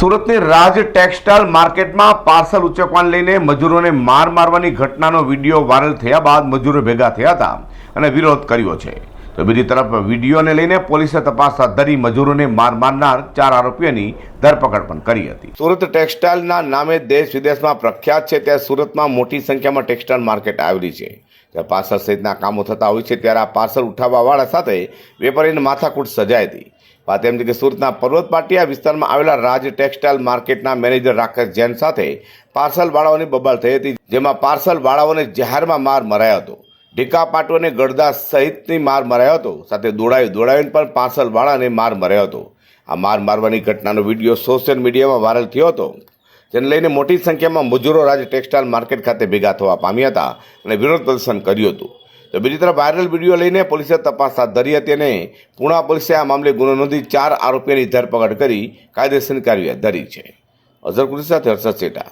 સુરતની રાજ ટેક્સટાઇલ માર્કેટમાં પાર્સલ ઉચકવાને લઈને મજૂરોને માર મારવાની ઘટનાનો વીડિયો વાયરલ થયા બાદ મજૂરો ભેગા થયા હતા અને વિરોધ કર્યો છે. તો બીજી તરફ વિડીયોને લઈને પોલીસે તપાસ હાથ ધરી મજૂરોને માર મારનાર ચાર આરોપીઓની ધરપકડ પણ કરી હતી. સુરત ટેક્સટાઇલના નામે દેશ વિદેશમાં પ્રખ્યાત છે ત્યાં સુરતમાં મોટી સંખ્યામાં ટેક્સટાઇલ માર્કેટ આવેલી છે. ત્યાં પાર્સલ સહિતના કામો થતા હોય છે ત્યારે આ પાર્સલ ઉઠાવવાવાળા સાથે વેપારીને માથાકૂટ સજાઈ હતી. વાત એમ છે કે સુરતના પર્વતપાટિયા વિસ્તારમાં આવેલા રાજ ટેક્સટાઇલ માર્કેટના મેનેજર રાકેશ જૈન સાથે પાર્સલ વાળાઓની બબાલ થઈ હતી, જેમાં પાર્સલ વાળાઓને જાહેરમાં માર મરાયો હતો. ઢીકા પાટોને ગળદા સહિતની માર મરાયો હતો. સાથે દોડાવી દોડાવીને પણ પાર્સલવાળાને માર મરાયો હતો. આ માર મારવાની ઘટનાનો વીડિયો સોશિયલ મીડિયામાં વાયરલ થયો હતો, જેને લઈને મોટી સંખ્યામાં મજૂરો રાજ ટેક્સટાઇલ માર્કેટ ખાતે ભેગા થવા પામ્યા હતા અને વિરોધ પ્રદર્શન કર્યું હતું. તો બીજી તરફ વાયરલ વીડિયો લઈને પોલીસે તપાસ હાથ ધરી હતી અને પુણા પોલીસે આ મામલે ગુનો નોંધી ચાર આરોપીઓની ધરપકડ કરી કાયદેસરની કાર્યવાહી ધરી છે. અઝર કુરી સાથે હર્ષદ સેટા